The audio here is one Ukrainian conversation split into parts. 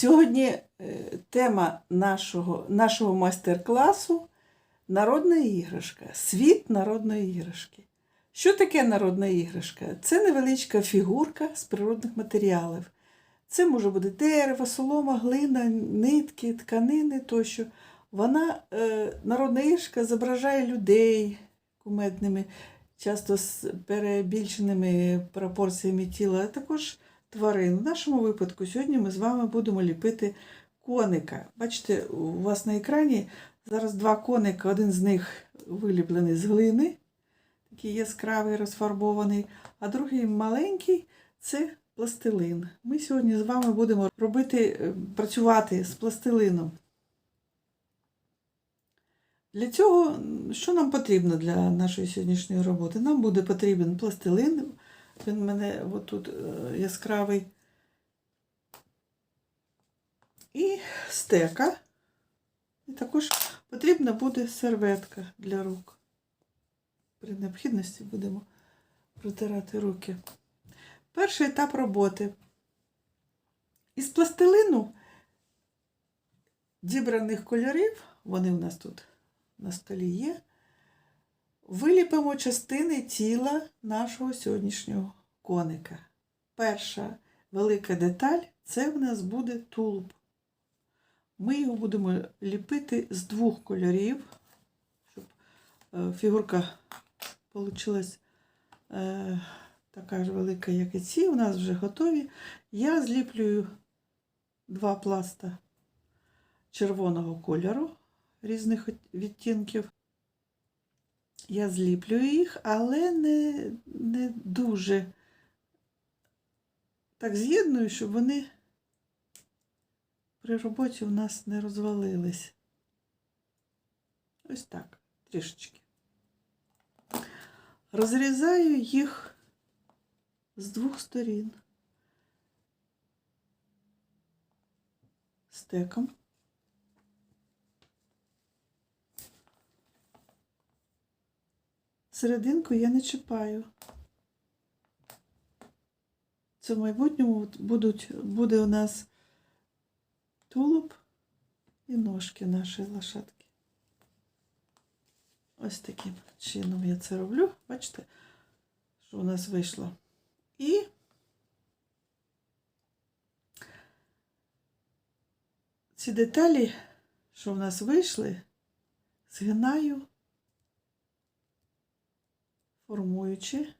Сьогодні е, тема нашого, нашого майстер-класу народна іграшка. Світ народної іграшки. Що таке народна іграшка? Це невеличка фігурка з природних матеріалів. Це може бути дерево, солома, глина, нитки, тканини тощо. Вона, е, народна іграшка, зображає людей кумедними, часто з перебільшеними пропорціями тіла, а також тварин. В нашому випадку сьогодні ми з вами будемо ліпити коника. Бачите, у вас на екрані зараз два коника, один з них виліплений з глини, такий яскравий, розфарбований, а другий маленький це пластилин. Ми сьогодні з вами будемо робити, е, працювати з пластилином. Для цього, що нам потрібно для нашої сьогоднішньої роботи? Нам буде потрібен пластилин. Він мене отут е, яскравий. І стека. І також потрібна буде серветка для рук. При необхідності будемо протирати руки. Перший етап роботи. Із пластилину дібраних кольорів, вони у нас тут на столі є, виліпимо частини тіла нашого сьогоднішнього коника. Перша велика деталь це в нас буде тулуб. Ми його будемо ліпити з двох кольорів, щоб е, фігурка вийшла е, така ж велика, як і ці. У нас вже готові. Я зліплюю два пласта червоного кольору різних відтінків. Я зліплюю їх, але не, не дуже так з'єдную, щоб вони при роботі у нас не розвалились. Ось так, трішечки. Розрізаю їх з двох сторін стеком. Серединку я не чіпаю. Це в майбутньому будуть, буде у нас тулуб і ножки нашої лошадки. Ось таким чином я це роблю. Бачите, що у нас вийшло. І ці деталі, що в нас вийшли, згинаю, формуючи,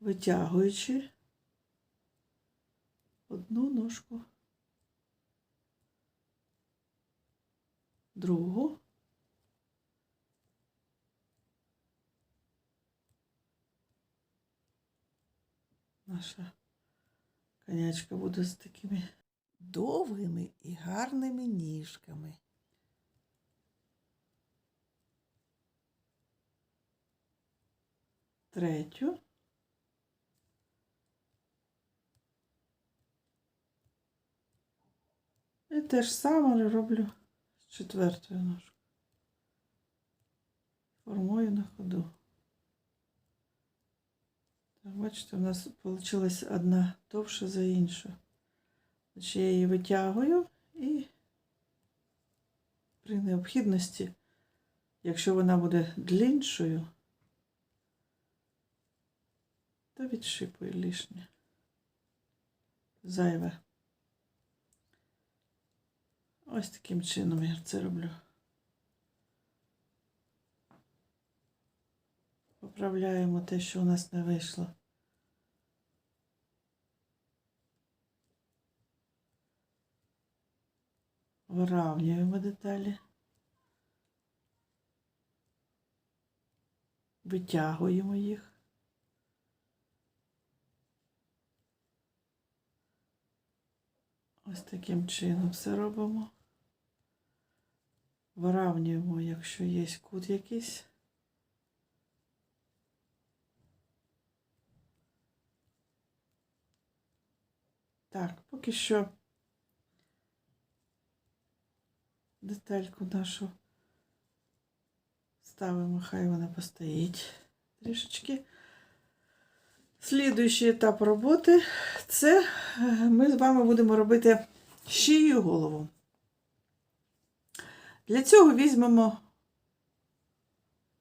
витягуючи одну ножку, другу. Наша конячка буде з такими довгими і гарними ніжками. Третю. І те ж саме роблю з четвертою ножкою. Формую на ходу. Так, бачите, у нас вийшла одна довша за іншу. Значить, я її витягую і при необхідності, якщо вона буде дліншою, то відшипую лишнє. Зайве. Ось таким чином я це роблю. Поправляємо те, що у нас не вийшло. Виравнюємо деталі. Витягуємо їх. Ось таким чином все робимо. Виравнюємо, якщо є кут якийсь. Так, поки що детальку нашу ставимо, хай вона постоїть трішечки. Слідуючий етап роботи це е, ми з вами будемо робити шию голову. Для цього візьмемо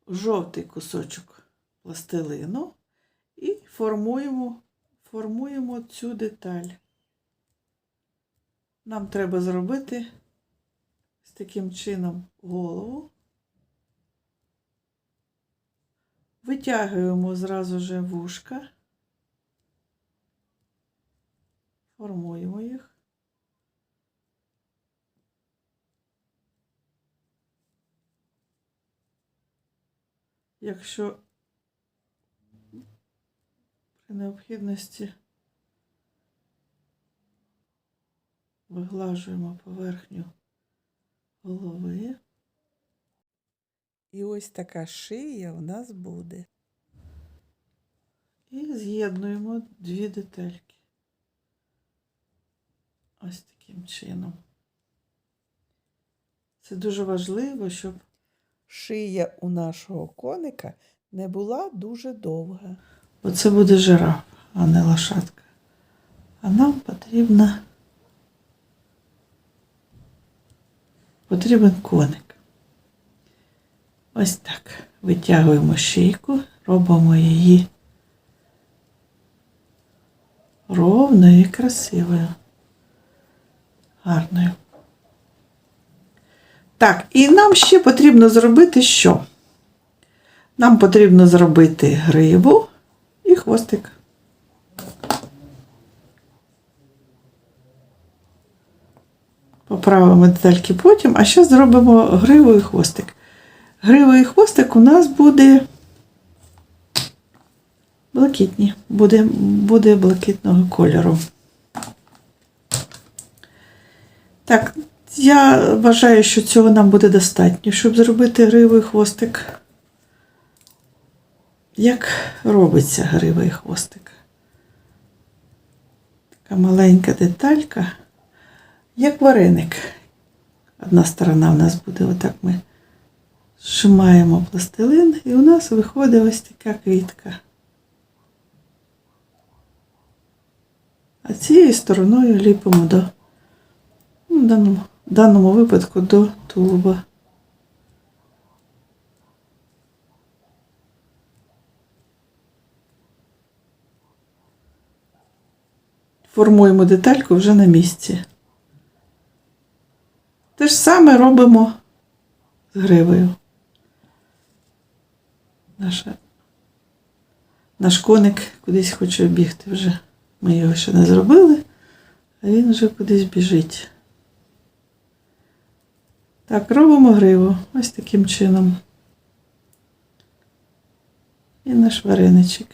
жовтий кусочок пластилину і формуємо, формуємо цю деталь. Нам треба зробити з таким чином голову. Витягуємо зразу же вушка, формуємо їх. Якщо при необхідності виглажуємо поверхню голови. І ось така шия в нас буде. І з'єднуємо дві детальки. Ось таким чином. Це дуже важливо, щоб шия у нашого коника не була дуже довга. Бо це буде жираф, а не лошадка. А нам потрібна потрібен коник. Ось так. Витягуємо шийку, робимо її ровною і красивою. Гарною. Так, і нам ще потрібно зробити що? Нам потрібно зробити гриву і хвостик. Поправимо детальки потім, а зараз зробимо гриву і хвостик. Грива і хвостик у нас буде блакитні, буде, буде блакитного кольору. Так, я вважаю, що цього нам буде достатньо, щоб зробити гриву і хвостик. Як робиться грива і хвостик? Така маленька деталька, як вареник. Одна сторона в нас буде, отак ми зжимаємо пластилин, і у нас виходить ось така квітка. А цією стороною ліпимо до, в даному, в даному випадку до тулуба. Формуємо детальку вже на місці. Те ж саме робимо з гривою. Наша, наш коник кудись хоче бігти вже. Ми його ще не зробили, а він вже кудись біжить. Так, робимо гриву ось таким чином. І наш вареничок.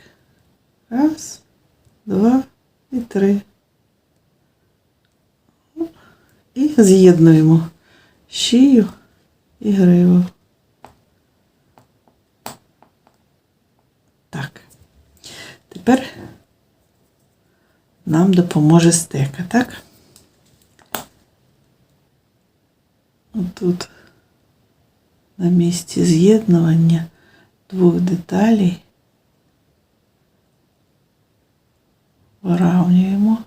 Раз, два і три. І з'єднуємо шию і гриву. Так. Тепер нам допоможе стека, так? Отут на місці з'єднування двох деталей виравнюємо.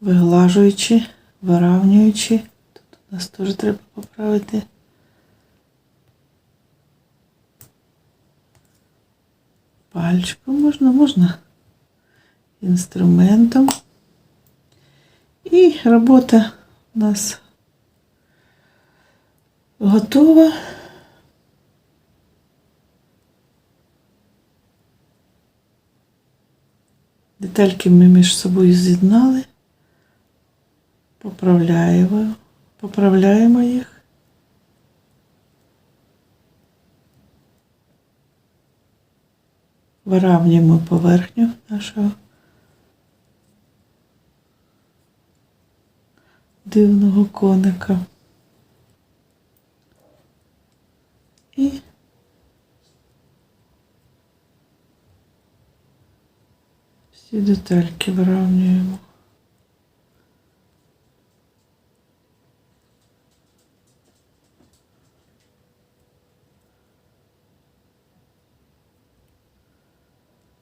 Виглажуючи, виравнюючи. Тут у нас теж треба поправити. Пальчиком можна, можна інструментом. І робота у нас готова. Детальки ми між собою з'єднали. Поправляємо, поправляємо їх. Виравнюємо поверхню нашого дивного коника. І всі детальки вирівнюємо.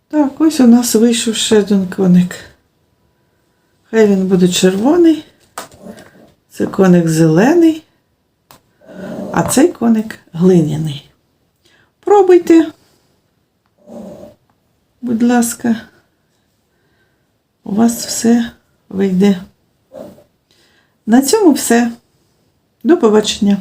Так, ось у нас вийшов ще один коник. Хай він буде червоний. Це коник зелений, а цей коник глиняний. Пробуйте. Будь ласка, у вас все вийде. На цьому все. До побачення.